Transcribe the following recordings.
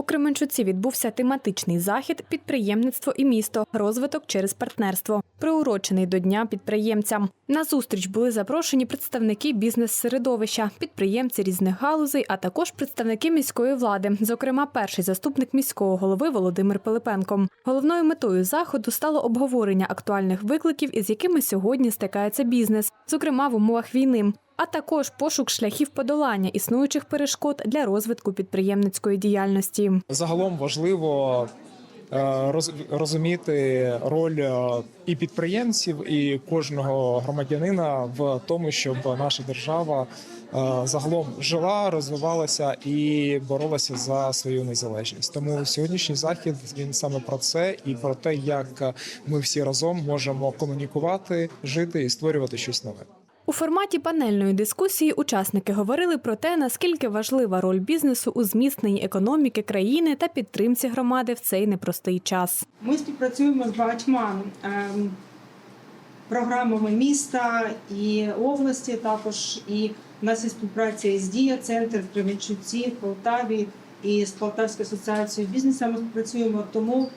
У Кременчуці відбувся тематичний захід Підприємництво і місто. Розвиток через партнерство, приурочений до Дня підприємця. На зустріч були запрошені представники бізнес-середовища, підприємці різних галузей, а також представники міської влади, зокрема, перший заступник міського голови Володимир Пилипенко. Головною метою заходу стало обговорення актуальних викликів, із якими сьогодні стикається бізнес, зокрема в умовах війни. А також пошук шляхів подолання існуючих перешкод для розвитку підприємницької діяльності. Загалом важливо е, розуміти роль е, і підприємців, і кожного громадянина в тому, щоб наша держава е, загалом жила, розвивалася і боролася за свою незалежність. Тому сьогоднішній захід він саме про це і про те, як ми всі разом можемо комунікувати, жити і створювати щось нове. У форматі панельної дискусії учасники говорили про те, наскільки важлива роль бізнесу у зміцненні економіки країни та підтримці громади в цей непростий час. Ми співпрацюємо з багатьма ем, програмами міста і області. Також і в нас є співпраця з Дія Центр в Кременчуці, Полтаві і з Полтавською асоціацією бізнесу. Ми співпрацюємо. Тому,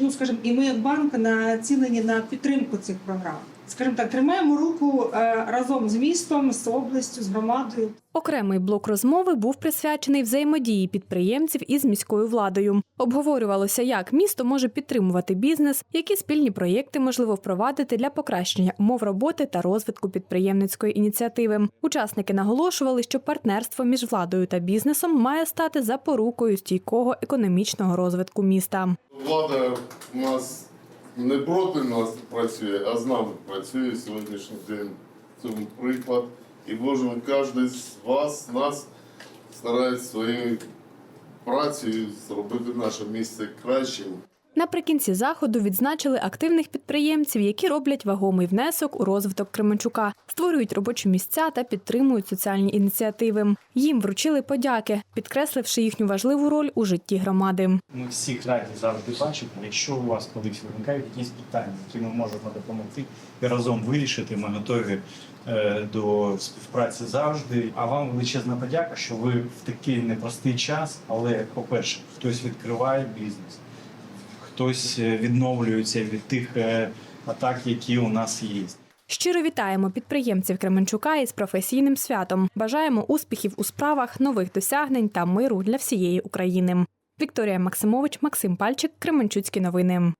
ну скажімо, і ми як банк націлені на підтримку цих програм. Скажімо так, тримаємо руку е, разом з містом, з областю, з громадою. Окремий блок розмови був присвячений взаємодії підприємців із міською владою. Обговорювалося, як місто може підтримувати бізнес, які спільні проєкти можливо впровадити для покращення умов роботи та розвитку підприємницької ініціативи. Учасники наголошували, що партнерство між владою та бізнесом має стати запорукою стійкого економічного розвитку міста. Влада у нас не проти нас працює, а з нами працює сьогоднішній день. Цьому приклад. І Боже, кожен з вас, нас старається своєю працею зробити наше місце кращим. Наприкінці заходу відзначили активних підприємців, які роблять вагомий внесок у розвиток Кременчука, створюють робочі місця та підтримують соціальні ініціативи. Їм вручили подяки, підкресливши їхню важливу роль у житті громади. Ми всіх раді завжди бачити. Якщо у вас колись виникають якісь питання, які ми можемо допомогти і разом вирішити, ми готові е, до співпраці завжди. А вам величезна подяка, що ви в такий непростий час, але, по-перше, хтось відкриває бізнес, хтось е, відновлюється від тих е, атак, які у нас є. Щиро вітаємо підприємців Кременчука із професійним святом. Бажаємо успіхів у справах, нових досягнень та миру для всієї України. Вікторія Максимович, Максим Пальчик, Кременчуцькі новини.